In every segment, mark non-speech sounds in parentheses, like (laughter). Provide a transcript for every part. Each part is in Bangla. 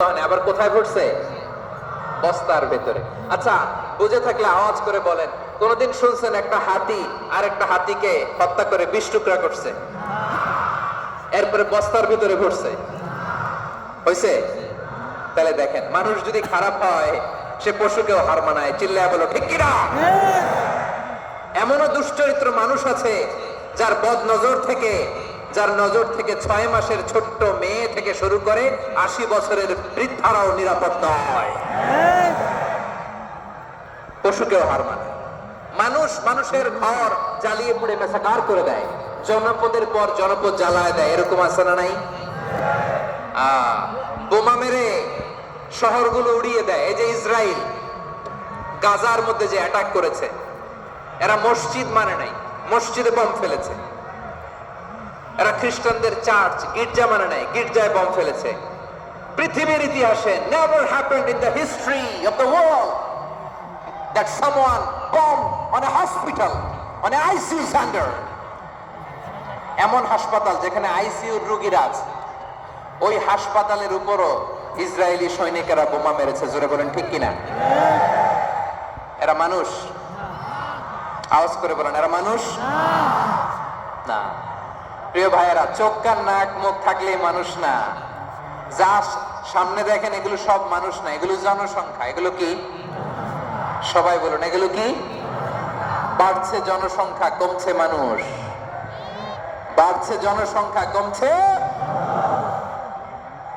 আবার কোথায় ঘটছে বস্তার ভেতরে। আচ্ছা বুঝে থাকলে আওয়াজ করে বলেন কোনদিন শুনছেন একটা হাতি আর একটা হাতিকে হত্যা করে বিশ টুকরা করছে? এরপরে বস্তার ভিতরে ঘটছে হয়েছে তাহলে দেখেন মানুষ যদি খারাপ হয় সে পশুকেও হার মানায়। চিল্লায় বলো ঠিক কিনা? এমনও দুশ্চরিত্র মানুষ আছে যার বদ নজর থেকে যার নজর থেকে ছয় মাসের ছোট্ট মেয়ে থেকে শুরু করে আশি বছরের বৃদ্ধারাও নিরাপদ নয়। পশুকেও হার মানে। মানুষ মানুষের ঘর জ্বালিয়ে পুড়ে মেসাকার করে দেয়। জনপদের পর জনপদ জ্বালায় দেয়, এরকম আছে না নাই? বোমা মেরে শহরগুলো উড়িয়ে দেয়। এই যে ইসরায়েল গাজার মধ্যে যে অ্যাটাক করেছে, এরা মসজিদ মানে নাই, মসজিদে বম ফেলেছে। এরা খ্রিস্টানদের চার্চ, গির্জা মানে নাই, গির্জায় বম ফেলেছে। পৃথিবীর ইতিহাসে never happened in the history of the world that someone bomb on a hospital, on a ICU center. এমন হাসপাতাল যেখানে আইসিইউর রোগীরা আছে। ওই হাসপাতালের উপরও ইসরায়েলি সৈনিকেরা বোমা মেরেছে, জোরে বলেন ঠিক কিনা? এরা মানুষ। আওয়াজ করে বলেন, এরা মানুষ? না। প্রিয় ভাইয়েরা, চোখ কান নাক, মুখ থাকলে মানুষ না। যা সামনে দেখেন, এগুলো সব মানুষ না। এগুলো জনসংখ্যা। এগুলো কি? সবাই বলুন, এগুলো কি? বাড়ছে জনসংখ্যা, কমছে মানুষ। বাড়ছে জনসংখ্যা, কমছে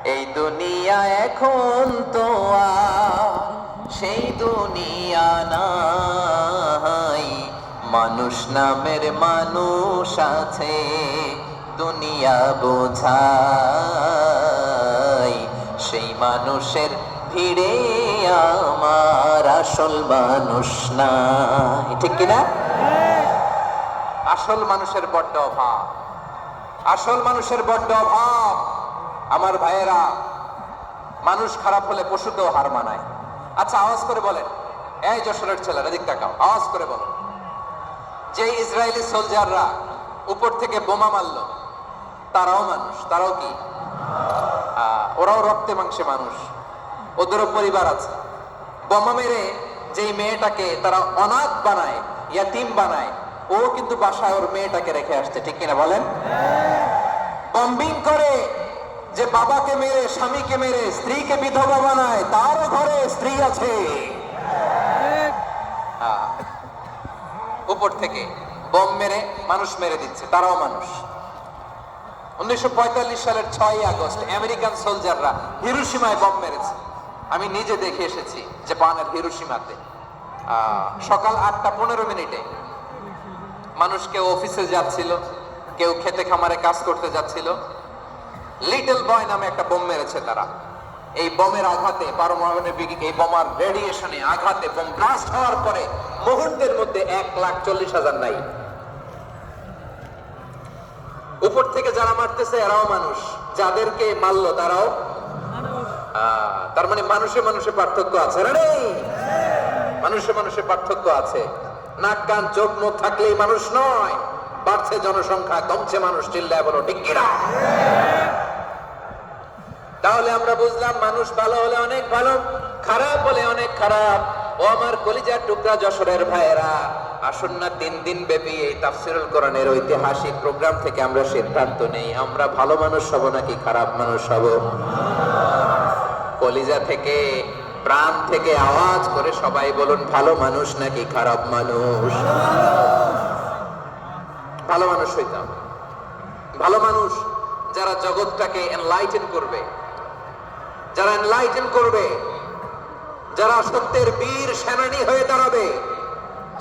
এই দুনিয়া এখন তো সেই দুনিয়া নাই। মানুষ নামের মানুষ আছে। দুনিয়া বোঝাই, সেই মানুষের ভিড়ে আমার আসল মানুষ নাই। ঠিক কিনা? আসল মানুষের বড্ড অভাব। আসল মানুষের বড্ড অভাব। আমার ভাইয়েরা, মানুষ খারাপ হলে পশুকেও হার মানায়। আচ্ছা আওয়াজ করে বলেন। এই যশোরের ছেলেরা দিক তাকাও। আওয়াজ করে বলো যে ইসরায়েলি সোলজাররা উপর থেকে বোমা মারলো তারাও মানুষ, তারাও কি? ওরাও রক্তে মাংসে মানুষ। ওদেরও পরিবার আছে। বোমা মেরে যেই মেয়েটাকে তারা অনাথ বানায়, ইয়াতিম বানায়, ও কিন্তু বাসায় ওর মেয়েটাকে রেখে আসছে, ঠিক কিনা বলেন? বম্বিং করে যে বাবাকে মেরে, স্বামীকে মেরে, স্ত্রীকে বিধবা বানায় তারও ঘরে স্ত্রী আছে। উপর থেকে বম মেরে মানুষ মেরে দিচ্ছে, তারাও মানুষ। উনিশশো পঁয়তাল্লিশ সালের ছয় আগস্ট আমেরিকান সোলজাররা হিরোসীমায় বম মেরেছে। আমি নিজে দেখে এসেছি জাপানের হিরোসীমাতে সকাল আটটা পনেরো মিনিটে। মানুষ কেউ অফিসে যাচ্ছিল, কেউ খেতে খামারে কাজ করতে যাচ্ছিল। লিটল বয় নামে একটা বোম মেরেছে তারা। এই বোমের আঘাতে, পারমাণবিক এই বোমার রেডিয়েশনে আঘাতে, বোম ব্লাস্ট হওয়ার পরে মুহূর্তের মধ্যে এক লাখ চল্লিশ হাজার নাই। উপর থেকে যারা মারতেছে, এরাও মানুষ। যাদেরকে মারলো, তারাও তার মানে মানুষে মানুষে পার্থক্য আছে মানুষে মানুষে পার্থক্য আছে। নাক, কান, চোখ, মুখ থাকলেই মানুষ নয়। বাড়ছে জনসংখ্যা, কমছে মানুষ, চিল্লায় বলো, ঠিক তাহলে আমরা বুঝলাম মানুষ ভালো হলে অনেক ভালো, খারাপ হলে অনেক খারাপ। ও আমার কলিজার টুকরা যশোরের ভাইয়েরা। আসুন না তিন দিন ব্যাপী এই তাফসিরুল কোরআনের ঐতিহাসিক প্রোগ্রাম থেকে আমরা সিদ্ধান্ত নেই। আমরা ভালো মানুষ হব নাকি খারাপ মানুষ হব? কলিজা থেকে, প্রাণ থেকে আওয়াজ করে সবাই বলুন, ভালো মানুষ নাকি খারাপ মানুষ? ভালো মানুষ হইতাম ভালো মানুষ যারা জগৎটাকে এনলাইটেন করবে, যারা এনলাইটেন করবে, যারা সত্যের বীর সেনানী হয়ে দাঁড়াবে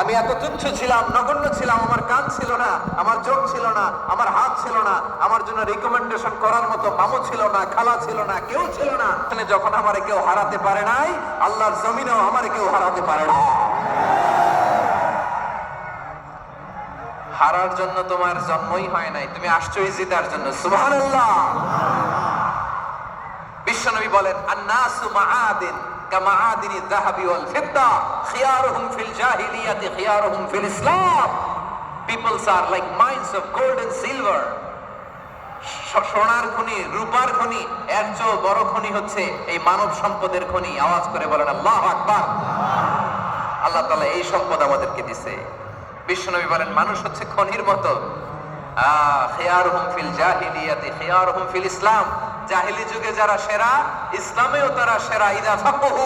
আমি এত তুচ্ছ ছিলাম, নগণ্য ছিলাম, আমার কান ছিল না, আমার চোখ ছিল না, আমার হাত ছিল না, আমার জন্য রিকমেন্ডেশন করার মতো মামু ছিল না, খালা ছিল না, কেউ ছিল না। মানে যখন আমার কেউ হারাতে পারে নাই, আল্লাহর জমিনেও আমার কেউ হারাতে পারে না হারার জন্য তোমার জন্মই হয় নাই, তুমি আশ্চর্য জিতার জন্য সুহান বিশ্বনবী বলেন, আন্নাসু মাআদিন কামাআদিনি যাহাবি ফিদ্দা। خيارهم في الجاهلية خيارهم في الإسلام Peoples are like mines of gold and silver স- সোনার খনি রূপার খনি এর চেয়েও বড় খনি হচ্ছে এই মানব সম্পদের খনি আওয়াজ করে বলেন আল্লাহ আকবার আল্লাহ তাআলা এই সম্পদ আমাদেরকে দিছে বিশ্বনবী বলেন মানুষ হচ্ছে খনির মতো আহ, খেয়ারহুম ফিল জাহিলিয়াতি খেয়ারহুম ফিল ইসলাম জাহিলি যুগে যারা সেরা ইসলামেও তারা সেরা ইদা ফাকহু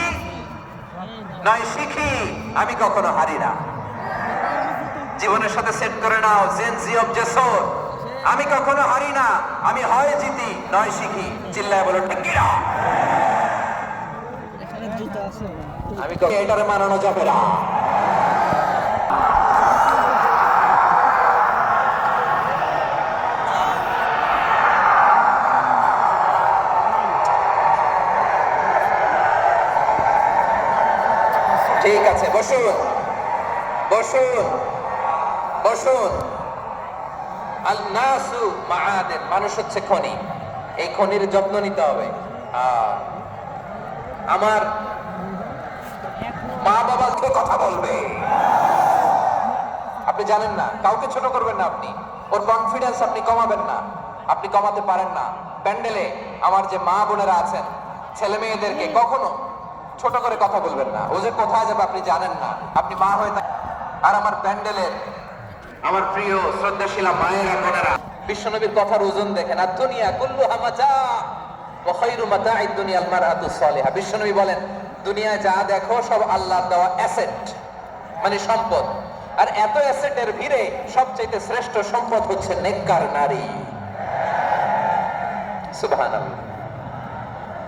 নয় শিখি। আমি কখনো হারি না। জীবনের সাথে সেট করে নাও জেনজি অফ জেসোর আমি কখনো হারি না। আমি হয় জিতি নয় শিখি। চিল্লায় বলো আছে। আমি এটারে মানানো যাবে না। ঠিক আছে, বসুন। বসুন। বসুন। আল নাসু মাআদেন, মানুষ হচ্ছে খনি। এই খনির যত্ন নিতে হবে। আমার মা বাবাকে কথা বলবে। আপনি জানেন না, কাউকে ছোট করবেন না আপনি। ওর কনফিডেন্স আপনি কমাবেন না। আপনি কমাতে পারেন না। প্যান্ডেলে আমার যে মা বোনেরা আছেন ছেলে মেয়েদেরকে কখনো ছোট করে কথা বলবেন না। ও যে কোথায় যাবে আপনি জানেন না। আপনি মা হয়ে থাক- আর আমার প্যান্ডেলের আমার প্রিয়, শ্রদ্ধাশীলা মায়েরা, বোনেরা, বিশ্বনবীর কথার ওজন দেখেন। আর দুনিয়া কুল্লু হামাজা মারআতু সালিহা। বিশ্বনবী বলেন দুনিয়া যা দেখো সব আল্লাহর দেওয়া অ্যাসেট মানে সম্পদ। আর এত অ্যাসেটের ভিড়ে সবচেয়ে শ্রেষ্ঠ সম্পদ হচ্ছে নেককার নারী। সুবহানাল্লাহ।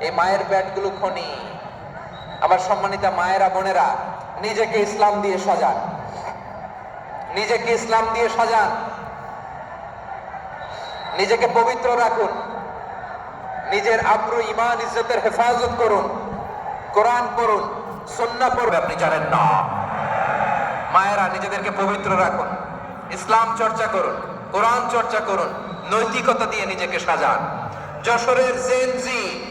এই মায়ের পেটগুলো খনি। আমার সম্মানিতা মায়েরা, বোনেরা, নিজেকে ইসলাম দিয়ে সাজান। নিজেকে ইসলাম দিয়ে সাজান। নিজেকে পবিত্র রাখুন। নিজের আব্রু ইমান ইজ্জতের হেফাজত করুন। কোরআন পড়ুন সন্না পড়বে, আপনি জানেন না। মায়েরা, নিজেদেরকে পবিত্র রাখুন। ইসলাম চর্চা করুন, কোরআন চর্চা করুন, নৈতিকতা দিয়ে নিজেকে সাজান। যশোরের জেনজি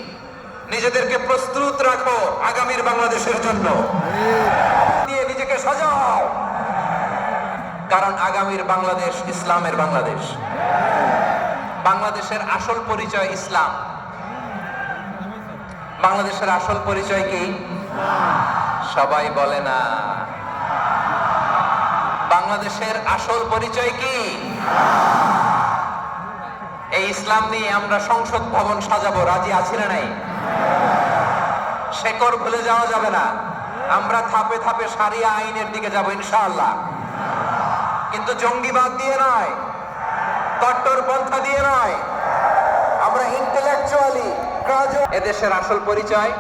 নিজেদেরকে প্রস্তুত রাখো আগামীর বাংলাদেশের জন্য। দিয়ে নিজেকে সাজাও। কারণ আগামীর বাংলাদেশ ইসলামের বাংলাদেশ। বাংলাদেশের আসল পরিচয় ইসলাম। বাংলাদেশের আসল পরিচয় কি? সবাই বলে না। বাংলাদেশের আসল পরিচয় কি? এই ইসলাম নিয়ে আমরা সংসদ ভবন সাজাবো। রাজি আছি না নাই? শেকর ভুলে যাওয়া যাবে না। আমরা থাপে থাপে সারিয়া আইনের দিকে যাব, ইনশাআল্লাহ। কিন্তু জঙ্গিবাদ দিয়ে নয়, কট্টর পন্থা দিয়ে নয়। আমরা ইন্টেলেকচুয়ালি এদেশের আসল পরিচয়?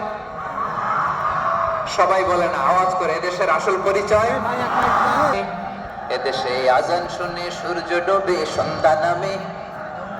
সবাই বলে না, আওয়াজ করে, এদেশের আসল পরিচয়? এদেশে আজান শুনে সূর্য ডোবে, সন্ধ্যা নামে।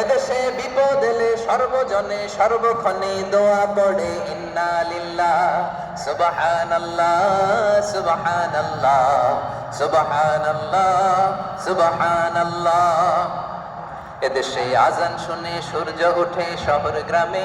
এদেশে বিপদ এলে সর্বজনে সর্বক্ষণে দোয়া পড়ে, ইন্না লিল্লাহ, সুবহানাল্লাহ সুবহানাল্লাহ সুবহানাল্লাহ সুবহানাল্লাহ। এদেশে আজান শুনে সূর্য ওঠে শহর গ্রামে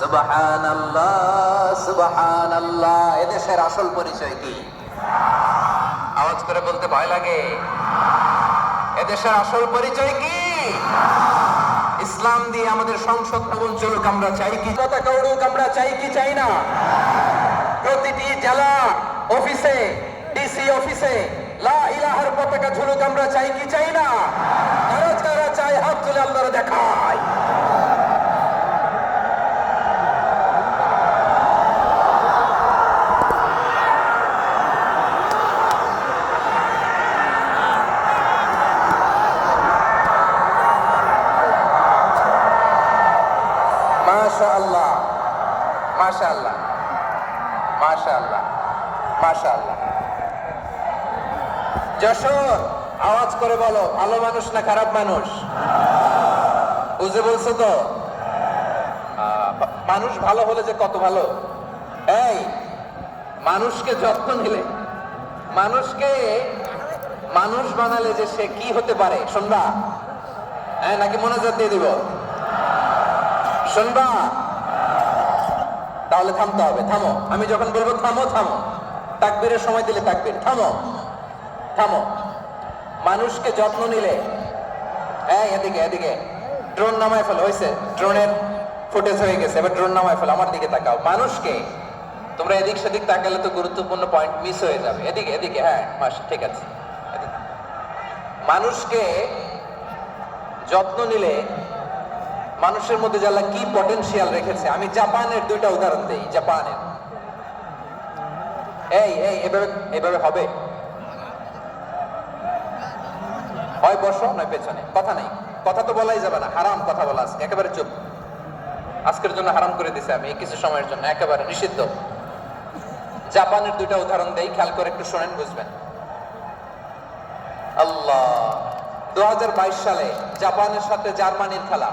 সুবহান আল্লাহ সুবহান আল্লাহ এদেশের আসল পরিচয় কি? আওয়াজ করে বলতে ভয় লাগে। এদেশের আসল পরিচয় কি? ইসলাম দিয়ে আমাদের সংসদ ভবন চলুক, আমরা চাই কি? পতাকা উড়ুক আমরা চাই কি, চাই না। প্রতিটি জেলা, অফিসে, ডিসি অফিসে, লা ইলাহার পতাকা ঝুলুক, আমরা চাই কি, চাই না। তারা যারা চাই হাত তুলে আল্লাহর দেখায় মাশা আল্লাহ মাশা আল্লাহ মাশা আল্লাহ মাশা আল্লাহ যশোর, আওয়াজ করে বলো, ভালো মানুষ না খারাপ মানুষ? বুঝে বলছো তো? মানুষ ভালো হলে যে কত ভালো? এই, মানুষকে যত্ন নিলে। মানুষকে মানুষ বানালে যে সে কি হতে পারে, শুনবা? হ্যাঁ নাকি মনোযোগ দিয়ে দিব? শুনবা? তাহলে থামতে হবে, থামো। আমি যখন বলব থামো থামো। তাকবীরের সময় দিলে তাকবীর, থামো। থামো। মানুষকে যত্ন নিলে হ্যাঁ এদিকে এদিকে। ড্রোন নামায় ফেলো হয়েছে ড্রোনের ফুটেজ হয়ে গেছে, এবার ড্রোন নামায় ফেলো, আমার দিকে তাকাও। মানুষকে, তোমরা এদিক সেদিক তাকালে তো গুরুত্বপূর্ণ পয়েন্ট মিস হয়ে যাবে। এদিকে এদিকে হ্যাঁ মাস, ঠিক আছে। মানুষকে যত্ন নিলে মানুষের মধ্যে যারা কি পটেনশিয়াল রেখেছে, আমি জাপানের দুইটা উদাহরণ দেই জাপানের এই এই, এভাবে এভাবে হবে। হয় বসো, নয় পেছনে। কথা নেই। কথা তো বলাই যাবে না, হারাম কথা বলা আজকে একেবারে চুপ। আজকের জন্য হারাম করে দিছে আমি কিছু সময়ের জন্য, একেবারে নিষিদ্ধ। জাপানের দুইটা উদাহরণ দেই, খেয়াল করে একটু শোনেন, বুঝবেন। আল্লাহ। দু হাজার বাইশ সালে জাপানের সাথে জার্মানির খেলা।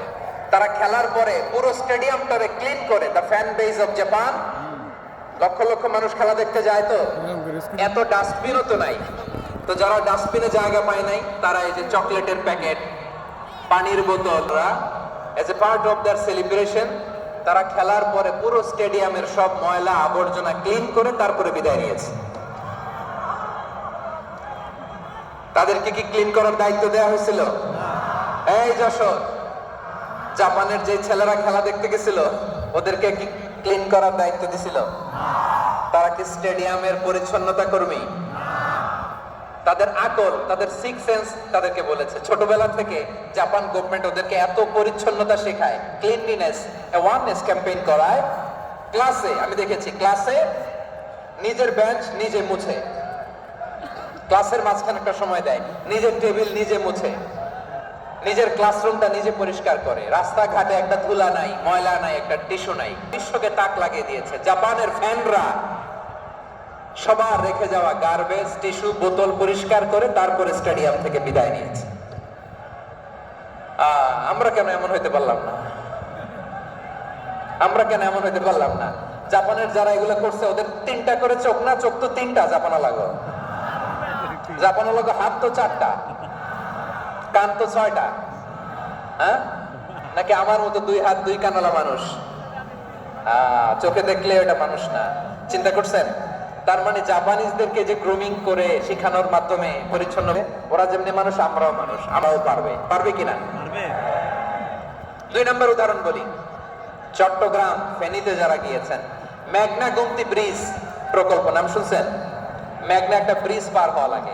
তারা খেলার পরে পুরো স্টেডিয়ামটারে ক্লিন করে the fan base of Japan লক্ষ লক্ষ মানুষ খেলা দেখতে যায় তো? এত ডাস্টবিনও তো নাই। তো যারা ডাস্টবিনে জায়গা পায় নাই তারা এই যে চকলেটের প্যাকেট পানির বোতলরা as a part of their celebration তারা খেলার পরে পুরো স্টেডিয়ামের সব ময়লা আবর্জনা ক্লিন করে তারপরে বিদায় নিয়েছে। তাদেরকে কি ক্লিন করার দায়িত্ব দেওয়া হয়েছিল? এই যশোর জাপানের যে ছেলেরা খেলা দেখতে গেছিল, ওদেরকে কি ক্লিন করার দায়িত্ব দিছিল? তারা কি স্টেডিয়ামের পরিচ্ছন্নতা কর্মী? তাদের আকল, তাদের সিক্স সেন্স তাদেরকে বলেছে। ছোটবেলা থেকে জাপান গভর্নমেন্ট ওদেরকে এত পরিচ্ছন্নতা শেখায় ক্লিনলিনেস অ্যাওয়ারনেস ক্যাম্পেইন করায়। ক্লাসে আমি দেখেছি ক্লাসে নিজের বেঞ্চ নিজে মুছে। ক্লাসের মাঝখানে একটা সময় দেয়, নিজের টেবিল নিজে মুছে। নিজের ক্লাসরুমটা নিজে পরিষ্কার করে। রাস্তাঘাটে একটা ধুলা নাই, ময়লা নাই, একটা টিস্যু নাই। বিশ্বকে তাক লাগিয়ে দিয়েছে। জাপানের ফ্যানরা সবার রেখে যাওয়া গার্বেজ টিস্যু বোতল পরিষ্কার করে তারপরে স্টেডিয়াম থেকে বিদায় নিয়েছে। আমরা কেন এমন হইতে পারলাম না? আমরা কেন এমন হইতে পারলাম না? জাপানের যারা এগুলো করছে, ওদের তিনটা করে চোখ না, চোখ তো তিনটা জাপানা লাগো জাপানা লাগো হাত তো চারটা। কান তো ছয়টা। হ্যাঁ? নাকি আমার মতো দুই হাত দুই কানওয়ালা মানুষ? চোখে দেখলে ওটা মানুষ না। চিন্তা করছেন? তার মানে জাপানিজদেরকে যে গ্রুমিং করে শেখানোর মাধ্যমে পরিচ্ছন্ন ওরা যেমনি মানুষ আমরাও মানুষ আমরাও পারবে। পারবে কিনা? দুই নম্বর উদাহরণ বলি। চট্টগ্রাম ফেনীতে যারা গিয়েছেন মেঘনা গুমতি ব্রিজ প্রকল্প নাম শুনছেন? মেঘনা একটা ব্রিজ পার হওয়া লাগে।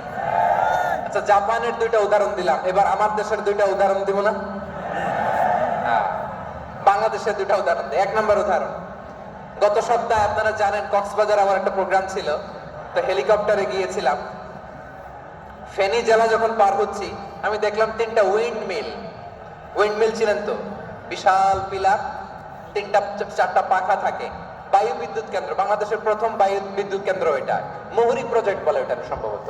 আচ্ছা জাপানের দুইটা উদাহরণ দিলাম। এবার আমার দেশের দুইটা উদাহরণ দিব না? হ্যাঁ, বাংলাদেশের দুইটা উদাহরণ এক নম্বর উদাহরণ। গত সপ্তাহে আপনারা জানেন কক্সবাজার আমার একটা প্রোগ্রাম ছিল। তো হেলিকপ্টারে গিয়েছিলাম। ফেনী জেলা যখন পার হচ্ছি আমি দেখলাম তিনটা উইন্ড মিল উইন্ড মিল ছিলেন তো বিশাল পিলার তিনটা চারটা পাখা থাকে। বায়ু বিদ্যুৎ কেন্দ্র বাংলাদেশের প্রথম বায়ু বিদ্যুৎ কেন্দ্র এটা। মুহুরি প্রজেক্ট বলে এটা সম্ভবত।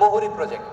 মুহুরি প্রজেক্ট।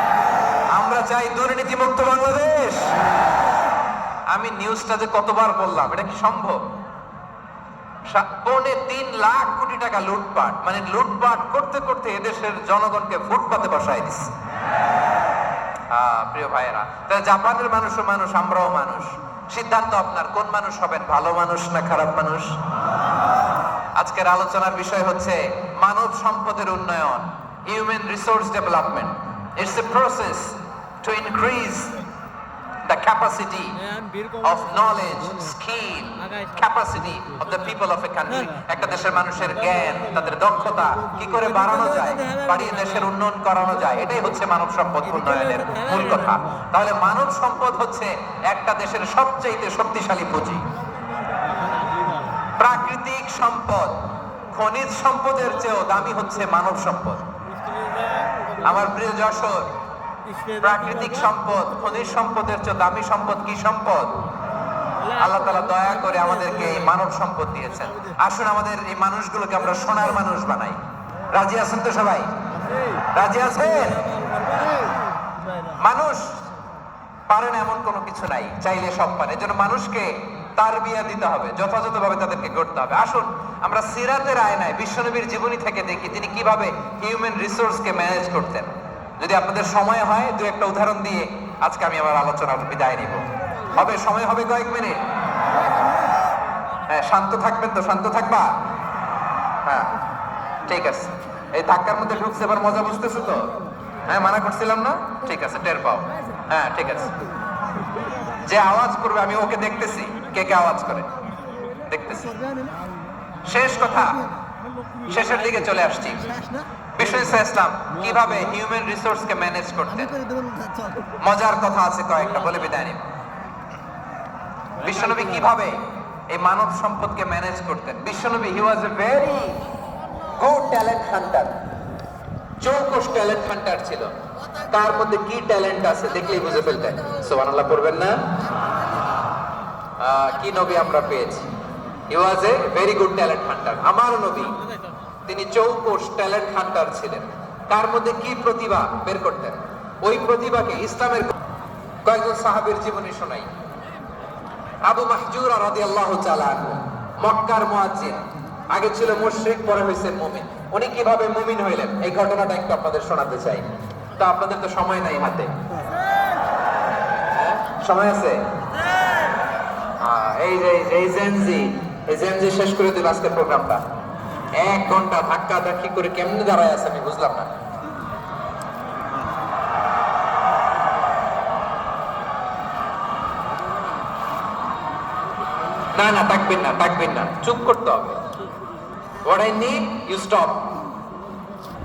চাই দুর্নীতিমুক্ত বাংলাদেশ। আমি নিউজটা যে কতবার বললাম, এটা কি সম্ভব? পৌনে তিন লাখ কোটি টাকা লুটপাট মানে লুটপাট করতে করতে এদেশের জনগণকে ফুটপাতে বসায় দিচ্ছে প্রিয় ভাইয়েরা জাপানের মানুষও মানুষ, আমরাও মানুষ। সিদ্ধান্ত আপনার, কোন মানুষ হবেন, ভালো মানুষ না খারাপ মানুষ? আজকের আলোচনার বিষয় হচ্ছে মানব সম্পদের উন্নয়ন human resource development it's a process to increase the capacity of knowledge, skill, capacity of the people of a country. (laughs) একটা দেশের মানুষের জ্ঞান তাদের দক্ষতা কি করে বাড়ানো যায় বাড়িয়ে দেশের উন্নয়ন করানো যায় এটাই হচ্ছে মানব সম্পদ উন্নয়নের মূল কথা। তাহলে মানব সম্পদ হচ্ছে একটা দেশের সবচেয়ে শক্তিশালী পুঁজি। প্রাকৃতিক সম্পদ খনিজ সম্পদের চেয়েও দামি হচ্ছে মানব সম্পদ। আমার প্রিয় যশোর প্রাকৃতিক সম্পদ খনিজ সম্পদের চেয়ে দামি সম্পদ কি সম্পদ? আল্লাহ তালা দয়া করে আমাদেরকে এই মানব সম্পদ দিয়েছেন। আসুন আমাদের এই মানুষগুলোকে আমরা সোনার মানুষ বানাই। রাজি আছেন তো সবাই? রাজি আছেন? মানুষ পারেন এমন কোনো কিছু নাই চাইলে সব পারে। যেন মানুষকে তার বিয়া দিতে হবে যথাযথভাবে তাদেরকে গড়তে হবে। আসুন আমরা সিরাতের আয়নায় বিশ্বনবীর জীবনী থেকে দেখি তিনি কীভাবে হিউম্যান রিসোর্সকে ম্যানেজ করতেন। যদি আপনাদের সময় হয়, দু একটা উদাহরণ দিয়ে আজকে আমি আমার আলোচনার বিদায় নিব। হবে, সময় হবে কয়েক মিনিট। হ্যাঁ শান্ত থাকবেন তো, শান্ত থাকবা? হ্যাঁ ঠিক আছে। এই ধাক্কার মধ্যে ঢুকছে এবার মজা বুঝতেছো তো? হ্যাঁ মানা করছিলাম না? ঠিক আছে, টের পাও। হ্যাঁ ঠিক আছে। যে আওয়াজ করবে, আমি ওকে দেখতেছি। কে কে আওয়াজ করে? দেখতেছি। শেষ কথা। শেষের দিকে চলে আসছি। বিশ্ব ইসলাম কীভাবে হিউম্যান রিসোর্সকে ম্যানেজ করতেন মজার কথা আছে কয়েকটা বলে বিদায় নিব। বিশ্বনবী কীভাবে এই মানব সম্পদকে ম্যানেজ করতেন? বিশ্বনবী he was a very good talent hunter চৌকস talent hunter ছিল। তার মধ্যে কি ট্যালেন্ট আছে দেখলেই বুঝে ফেলতেন সুবহানাল্লাহ পড়বেন না? কি নবী আমরা পেয়েছি? He was a very good talent hunter আমার নবী। তিনি চৌকস ট্যালেন্ট হান্টার ছিলেন। তার মধ্যে কি প্রতিভা বের করতেন? ওই প্রতিভাকে ইসলামের কয়েকজন সাহাবীর জীবনী শোনাই। আবু মাহজুর তাআলা আনহু মক্কার মুয়াজ্জিন। আগে ছিল মুশরিক পরে হইছে মুমিন। উনি কীভাবে মুমিন হইলেন? এই ঘটনাটা একটু আপনাদের শোনাতে চাই। তো আপনাদের তো সময় নাই হাতে। হ্যাঁ? সময় আছে? আহ, এই যে এই জেনজি এই জেনজি শেষ করে দিল আজকের প্রোগ্রামটা। এক ঘণ্টা ধাক্কা ধাক্কি করে কেমনে দাঁড়ায় আছে আমি বুঝলাম না। না না তাকবেন না তাকবেন না। চুপ করতে হবে। What I need you stop